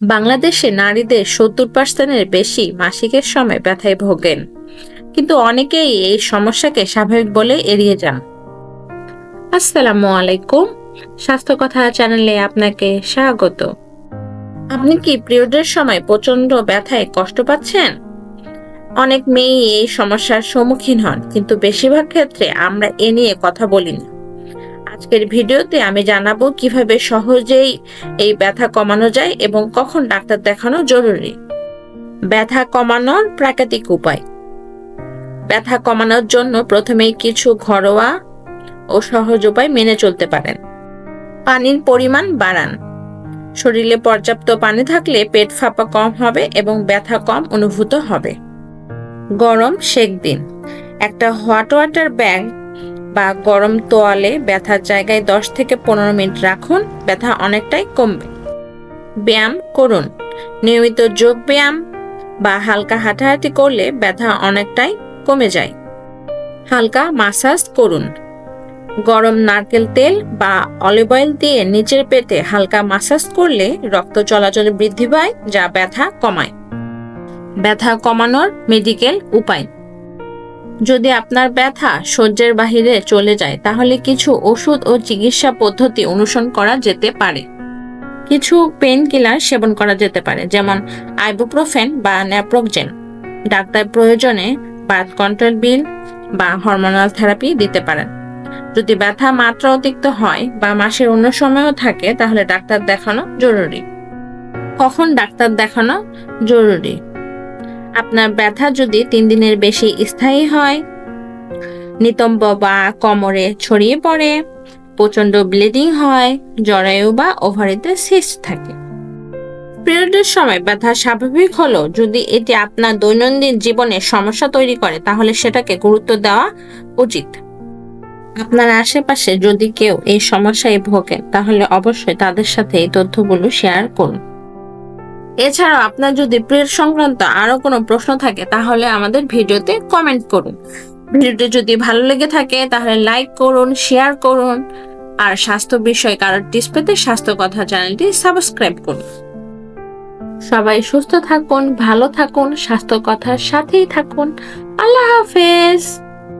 বাংলাদেশে নারীদের সত্তর পার্সেন্টের বেশি মাসিকের সময় ব্যথায় ভোগেন। কিন্তু অনেকেই এই সমস্যাকে স্বাভাবিক বলে এড়িয়ে যান। আসসালামু আলাইকুম। স্বাস্থ্য কথা চ্যানেলে আপনাকে স্বাগত। আপনি কি পিরিয়ডের সময় প্রচণ্ড ব্যথায় কষ্ট পাচ্ছেন? অনেক মেয়েই এই সমস্যার সম্মুখীন হন, কিন্তু বেশিরভাগ ক্ষেত্রে আমরা এ নিয়ে কথা বলি না আজকের ভিডিওতে আমি জানাব কীভাবে সহজেই এই ব্যথা কমানো যায় এবং কখন ডাক্তার দেখানো জরুরি। ব্যথা কমানোর প্রাকৃতিক উপায়। ব্যথা কমানোর জন্য প্রথমেই কিছু ঘরোয়া ও সহজ উপায় মেনে চলতে পারেন। পানির পরিমাণ বাড়ান। শরীরে পর্যাপ্ত পানি থাকলে পেট ফাঁপা কম হবে এবং ব্যথা কম অনুভূত হবে। গরম সেক দিন। একটা হট ওয়াটার ব্যাগ বা গরম তোয়ালে ব্যথার জায়গায় দশ থেকে পনেরো মিনিট রাখুন, ব্যথা অনেকটাই কমবে। ব্যায়াম করুন। নিয়মিত যোগ ব্যায়াম বা হালকা হাঁটাহাঁটি করলে ব্যথা অনেকটাই কমে যায়। হালকা মাসাজ করুন। গরম নারকেল তেল বা অলিভ অয়েল দিয়ে নিচের পেটে হালকা মাসাজ করলে রক্ত চলাচল বৃদ্ধি পায়, যা ব্যথা কমায়। ব্যথা কমানোর মেডিকেল উপায়। যদি আপনার ব্যথা সহ্যের বাহিরে চলে যায়, তাহলে কিছু ওষুধ ও চিকিৎসা পদ্ধতি অনুসরণ করা যেতে পারে। কিছু পেন কিলার সেবন করা যেতে পারে, যেমন আইবুপ্রোফেন বা ন্যাপ্রোকজেন ডাক্তার প্রয়োজনে বার্থ কন্ট্রোল বিল বা হরমোনাল থেরাপি দিতে পারেন। যদি ব্যথা মাত্রা অতিরিক্ত হয় বা মাসের অন্য সময়ও থাকে, তাহলে ডাক্তার দেখানো জরুরি। কখন ডাক্তার দেখানো জরুরি? আপনার ব্যথা যদি তিন দিনের বেশি স্থায়ী হয়, নিতম্ব বা কোমরে ছড়িয়ে পড়ে প্রচণ্ড ব্লিডিং হয়, জরায়ু বা ওভারিতে সিস্ট থাকে। পিরিয়ডের সময় ব্যথা স্বাভাবিক হলো যদি এটি আপনার দৈনন্দিন জীবনে সমস্যা তৈরি করে, তাহলে সেটাকে গুরুত্ব দেওয়া উচিত। আপনার আশেপাশে যদি কেউ এই সমস্যায় ভোগে, তাহলে অবশ্যই তাদের সাথে এই তথ্যগুলো শেয়ার করুন। এছাড়াও আপনার যদি পিরিয়ড সংক্রান্ত আরও কোনো প্রশ্ন থাকে, তাহলে আমাদের ভিডিওতে কমেন্ট করুন। ভিডিওটি যদি ভালো লেগে থাকে, তাহলে লাইক করুন শেয়ার করুন, আর স্বাস্থ্য বিষয় কারোর টিপস পেতে স্বাস্থ্য কথা চ্যানেলটি সাবস্ক্রাইব করুন। সবাই সুস্থ থাকুন, ভালো থাকুন, স্বাস্থ্য কথার সাথেই থাকুন। আল্লাহ হাফেজ!